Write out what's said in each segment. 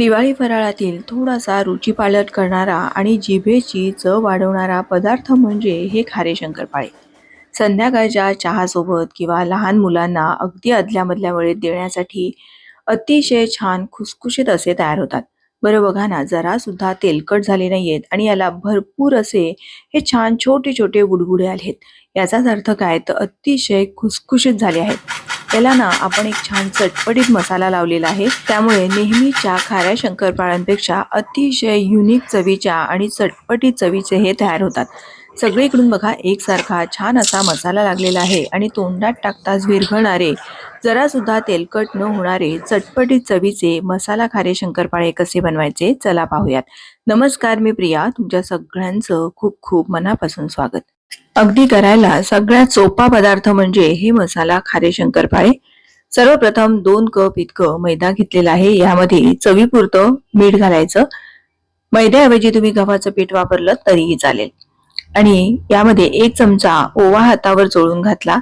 दिवाळी फराळातील थोडासा रुचीपालट करणारा आणि जिभेची चव वाढवणारा पदार्थ म्हणजे हे खारे शंकरपाळे. संध्याकाळच्या चहासोबत किंवा लहान मुलांना अगदी अदल्यामधल्या वेळेत देण्यासाठी अतिशय छान खुसखुशीत असे तयार होतात. बरं बघा ना जरा सुद्धा तेलकट झाले नाहीयेत आणि याला भरपूर असे हे छान छोटे छोटे गुडबुडे आहेत याचाच अर्थ काय? तर अतिशय खुसखुशीत झाले आहेत. त्याला ना आपण एक छान चटपटीत मसाला लावलेला आहे. त्यामुळे नेहमीच्या खाऱ्या शंकरपाळ्यांपेक्षा अतिशय युनिक चवीच्या आणि चटपटीत चवीचे हे तयार होतात. सगळीकडून बघा एकसारखा छान असा मसाला लागलेला आहे आणि तोंडात टाकताच विरघळणारे जरासुद्धा तेलकट न होणारे चटपटीत चवीचे मसाला खारे शंकरपाळे कसे बनवायचे चला पाहूयात. नमस्कार मी प्रिया तुमच्या सगळ्यांचं खूप खूप मनापासून स्वागत. अगदी करायला सगळ्यात सोपा पदार्थ म्हणजे हे मसाला खारे शंकरपाळे सर्वप्रथम दोन कप इतकं मैदा घेतलेला आहे. यामध्ये चवीपुरतं मीठ घालायचं. मैद्याऐवजी तुम्ही गव्हाचं पीठ वापरलं तरीही चालेल. आणि यामध्ये एक चमचा ओवा हातावर चोळून घातला.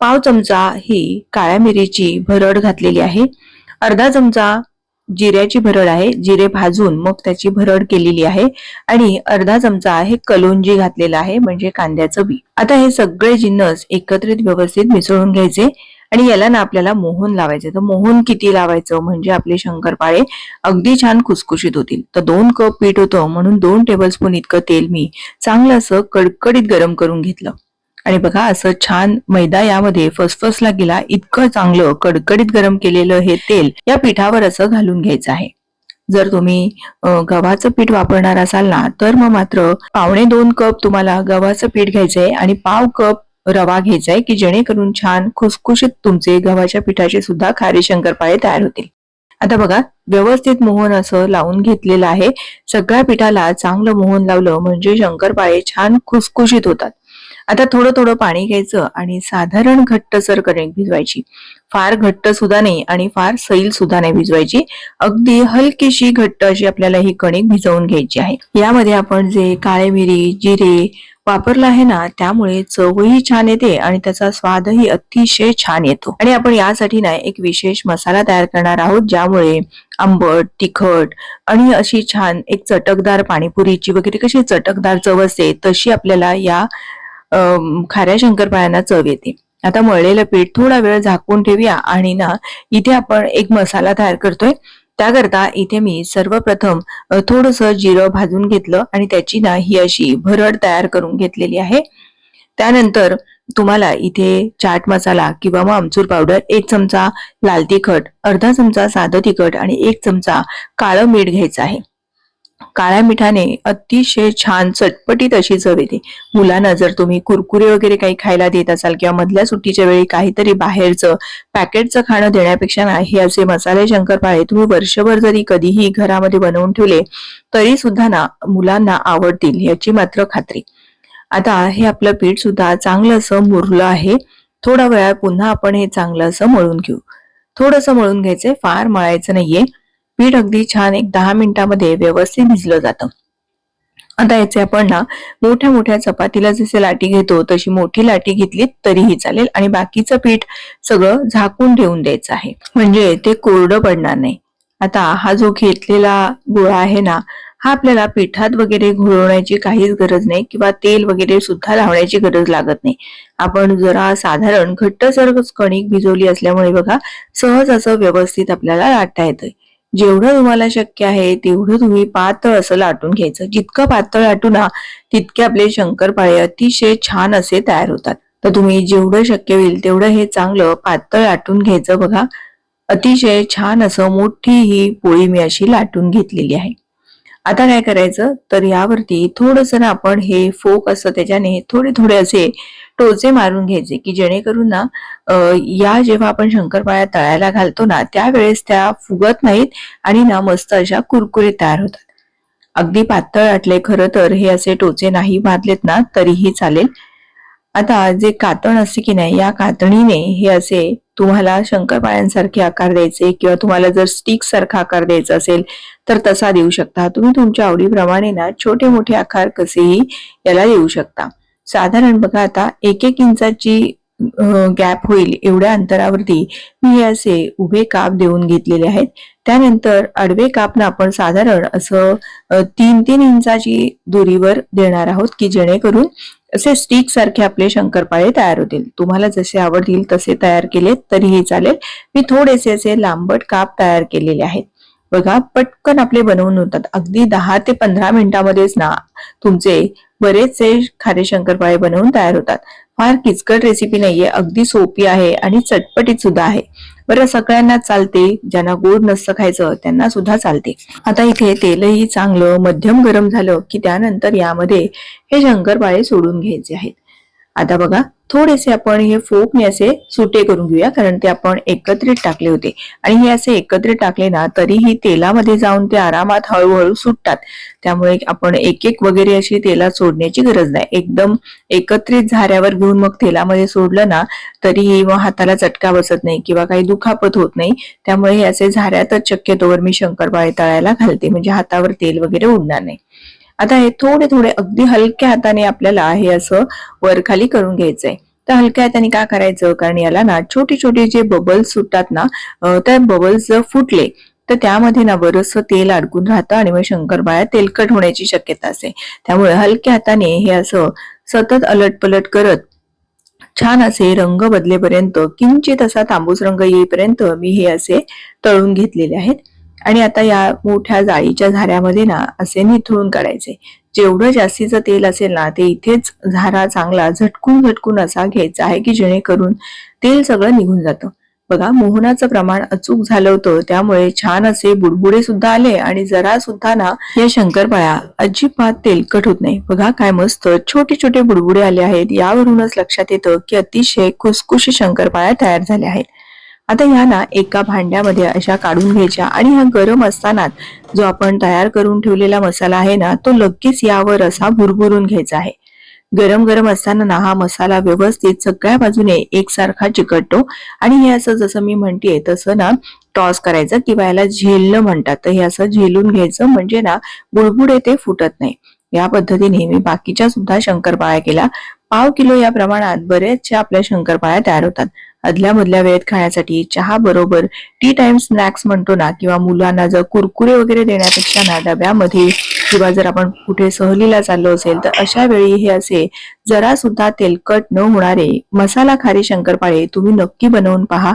पाव चमचा ही काळ्या मिरीची भरड घातलेली आहे. अर्धा चमचा जिऱ्याची भरड आहे. जिरे भाजून मग त्याची भरड केलेली आहे. आणि अर्धा चमचा आहे कलोंजी घातलेला आहे म्हणजे कांद्याचं बी. आता हे सगळे जिन्नस एकत्रित व्यवस्थित मिसळून घ्यायचे. आणि याला ना आपल्याला मोहन लावायचे. तर मोहन किती लावायचं? म्हणजे आपले शंकरपाळे अगदी छान खुसखुशीत होतील. तर दोन कप पीठ होतं म्हणून दोन टेबलस्पून इतकं तेल मी चांगलं असं कडकडीत गरम करून घेतलं. आणि बघा असं छान मैदा यामध्ये फसफसला गेला इतकं चांगलं कडकडीत गरम केलेलं हे तेल या पिठावर असं घालून घ्यायचं आहे. जर तुम्ही गव्हाचं पीठ वापरणार असाल ना तर मग मात्र पावणे दोन कप तुम्हाला गव्हाचं पीठ घ्यायचंय आणि पाव कप रवा घ्यायचा आहे की जेणेकरून छान खुसखुशीत तुमचे गव्हाच्या पिठाचे सुद्धा खारे शंकरपाळे तयार होतील. आता बघा व्यवस्थित मोहन असं लावून घेतलेलं आहे. सगळ्या पिठाला चांगलं मोहन लावलं म्हणजे शंकरपाळे छान खुसखुशीत होतात. आता थोडं थोडं पाणी घ्यायचं आणि साधारण घट्टसर कणिक भिजवायची फार घट्ट सुद्धा नाही आणि फार सैल सुद्धा नाही भिजवायची. अगदी हलकीशी घट्ट अशी आपल्याला ही कणिक भिजवून घ्यायची आहे. यामध्ये आपण जे काळे मिरी जिरे वापरला आहे ना त्यामुळे चवही छान येते आणि त्याचा स्वादही अतिशय छान येतो. आणि आपण यासाठी ना एक विशेष मसाला तयार करणार आहोत ज्यामुळे आंबट तिखट आणि अशी छान एक चटकदार पाणीपुरीची वगैरे कशी चटकदार चव असते तशी आपल्याला या खाऱ्या शंकरपाळ्यांना चव येते. आता मळलेलं पीठ थोडा वेळ झाकून ठेवूया आणि ना इथे आपण एक मसाला तयार करतोय. त्याकरता इथे मी सर्वप्रथम थोडस जिरं भाजून घेतलं आणि त्याची ना ही अशी भरड तयार करून घेतलेली आहे. त्यानंतर तुम्हाला इथे चाट मसाला किंवा मग आमचूर पावडर एक चमचा लाल तिखट अर्धा चमचा साधं तिखट आणि एक चमचा काळं मीठ घ्यायचं आहे. काळ्या मिठाने अतिशय छान चटपटीत अशी चव येते. मुलांना जर तुम्ही कुरकुरे वगैरे काही खायला देत असाल किंवा मधल्या सुट्टीच्या वेळी काहीतरी बाहेरचं पॅकेटचं खाणं देण्यापेक्षा ना हे असे मसाले शंकरपाळे तुम्ही वर्षभर जरी कधीही घरामध्ये बनवून ठेवले तरी सुद्धा ना मुलांना आवडतील याची मात्र खात्री. आता हे आपलं पीठ सुद्धा चांगलं असं मुरलं आहे. थोडा वेळा पुन्हा आपण हे चांगलं असं मळून घेऊ. थोडंसं मळून घ्यायचंय फार मळायचं नाहीये. पीठ अगदी छान एक दहा मिनिटामध्ये व्यवस्थित भिजलं जातं. आता याचे आपण ना मोठ्या मोठ्या चपातीला जसे लाटी घेतो तशी मोठी लाटी घेतली तरीही चालेल आणि बाकीचं पीठ सगळं झाकून ठेवून द्यायचं आहे. म्हणजे ते कोरडं पडणार नाही. आता हा जो घेतलेला गोळा आहे ना हा आपल्याला पिठात वगैरे घोळवण्याची काहीच गरज नाही किंवा तेल वगैरे सुद्धा लावण्याची गरज लागत नाही. आपण जरा साधारण घट्टसर कणिक भिजवली असल्यामुळे बघा सहज असं व्यवस्थित आपल्याला लाटता येतंय. जेवढं तुम्हाला शक्य आहे तेवढं तुम्ही पातळ असं लाटून घ्यायचं. जितकं पातळ लाटू ना तितके आपले शंकरपाळे अतिशय छान असे तयार होतात. तर तुम्ही जेवढं शक्य होईल तेवढं हे चांगलं पातळ लाटून घ्यायचं बघा. अतिशय छान असं मोठी ही पोळी मी अशी लाटून घेतलेली आहे. आता काय करायचं? तर यावरती थोडस ना आपण हे फोक असं त्याच्याने थोडे थोडे असे टोचे मारून घ्यायचे की जेणेकरून ना या जेव्हा आपण शंकरपाळ्या तळायला घालतो ना त्यावेळेस त्या फुगत नाहीत आणि ना मस्त अशा कुरकुरे तयार होतात. अगदी पातळ आटले खरं तर हे असे टोचे नाही बांधलेत ना तरीही चालेल. आता जे कातण असते की नाही या कातणीने हे असे तुम्हाला शंकरपाळ्यांसारखे आकार द्यायचे किंवा तुम्हाला जर स्टिक सारखा आकार द्यायचा असेल तर तसा देऊ शकता. तुम्ही तुमच्या आवडीप्रमाणे ना छोटे मोठे आकार कसेही याला देऊ शकता. साधारण बघा आता एक एक इंचाची गॅप होईल एवढ्या अंतरावरती मी हे असे उभे काप देऊन घेतलेले आहेत. त्यानंतर आडवे कापनं आपण साधारण असं तीन तीन इंचाची दुरीवर देणार आहोत की जेणेकरून असे स्टिक सारखे आपले शंकरपाळे तयार होतील. तुम्हाला जसे आवडतील तसे तयार केले तरीही चालेल. मी थोडेसे असे लांबट काप तयार केलेले आहेत. बघा पटकन आपले बनवून होतात. अगदी दहा ते पंधरा मिनिटांमध्येच ना तुमचे बरेचसे खारे शंकरपाळे बनवून तयार होतात. फार किचकट रेसिपी नाहीये अगदी सोपी आहे आणि चटपटीत सुद्धा आहे. बरं सगळ्यांना चालते ज्यांना गोड नसतं खायचं त्यांना सुद्धा चालते. आता इथे तेलही चांगलं मध्यम गरम झालं की त्यानंतर यामध्ये हे शंकरपाळे सोडून घ्यायचे आहेत. आता बघा थोडेसे आपण हे फोकने असे सुटे करून घेऊया कारण ते आपण एकत्रित टाकले होते. आणि हे असे एकत्रित टाकले ना तरीही तेलामध्ये जाऊन ते आरामात हळूहळू सुटतात. त्यामुळे आपण एक एक वगैरे अशी तेलात सोडण्याची गरज नाही. एकदम एकत्रित झाऱ्यावर घेऊन मग तेलामध्ये सोडलं ना तरीही मग हाताला चटका बसत नाही किंवा काही दुखापत होत नाही. त्यामुळे हे असे झाऱ्यातच शक्यतोवर मी शंकरपाळे तळायला घालते. म्हणजे हातावर तेल वगैरे उडणार नाही. आता हे थोडे थोडे अगदी हलक्या हाताने आपल्याला हे असं वरखाली करून घ्यायचंय. तर हलक्या हाताने का करायचं? कारण याला ना छोटे छोटे जे बबल्स सुटतात ना त्या बबल्स जर फुटले तर त्यामध्ये ना बरंचसं तेल अडकून राहतं आणि मग शंकरपाळ्या तेलकट होण्याची शक्यता असते. त्यामुळे हलक्या हाताने हे असं सतत अलटपलट करत छान असे रंग बदलेपर्यंत किंचित असा तांबूस रंग येईपर्यंत मी हे असे तळून घेतलेले आहेत. आणि आता या मोठ्या जाळीच्या झाऱ्यामध्ये ना असे निथळून काढायचे. जेवढं जास्तीचं तेल असेल ना ते इथेच झारा चांगला झटकून झटकून असा घ्यायचा आहे की जेणेकरून तेल सगळं निघून जातं. बघा मोहनाचं प्रमाण अचूक झालं होतं त्यामुळे छान असे बुडबुडे सुद्धा आले आणि जरा सुद्धा ना या शंकरपाळ्या अजिबात तेलकट होत नाही. बघा काय मस्त छोटे छोटे बुडबुडे आले आहेत. यावरूनच लक्षात येतं की अतिशय खुसखुशी शंकरपाळ्या तयार झाल्या आहेत. आता ह्या ना एका भांड्यामध्ये अशा काढून घ्यायच्या आणि ह्या गरम असतानाच जो आपण तयार करून ठेवलेला मसाला आहे ना तो लगेच यावर असा भुरभुरून घ्यायचा आहे. गरम गरम असताना ना हा मसाला व्यवस्थित सगळ्या बाजूने एकसारखा चिकटतो आणि हे असं जसं मी म्हणते तसं ना टॉस करायचं किंवा याला झेलणं म्हणतात. तर हे असं झेलून घ्यायचं म्हणजे ना बुडबुडे ते फुटत नाही. या पद्धतीने मी बाकीच्या सुद्धा शंकरपाळ्या केल्या. पाव किलो या प्रमाणात बरेचशा आपल्या शंकरपाळ्या तयार होतात. आदल्या मधल्या वेळेत खाण्यासाठी चहा बरोबर टी टाइम स्नॅक्स म्हणतो ना किंवा मुलांना जर कुरकुरे वगैरे देण्यापेक्षा ना डब्यामध्ये किंवा जर आपण कुठे सहलीला चाललो असेल तर अशा वेळी हे असे जरा सुद्धा तेलकट न होणारे मसाला खारी शंकरपाळे तुम्ही नक्की बनवून पहा.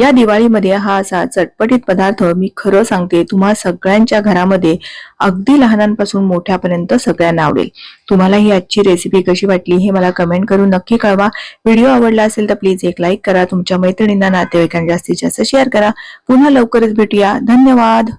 या दिवाळीमध्ये हा असा चटपटीत पदार्थ मी खरं सांगते तुम्हा सगळ्यांच्या घरामध्ये अगदी लहानांपासून मोठ्यापर्यंत सगळ्यांना आवडेल. तुम्हाला ही आजची रेसिपी कशी वाटली हे मला कमेंट करून नक्की कळवा. व्हिडिओ आवडला असेल तर प्लीज एक लाईक करा. तुमच्या मैत्रिणींना नातेवाईकांना जास्तीत जास्त शेअर करा. पुन्हा लवकरच भेटूया. धन्यवाद!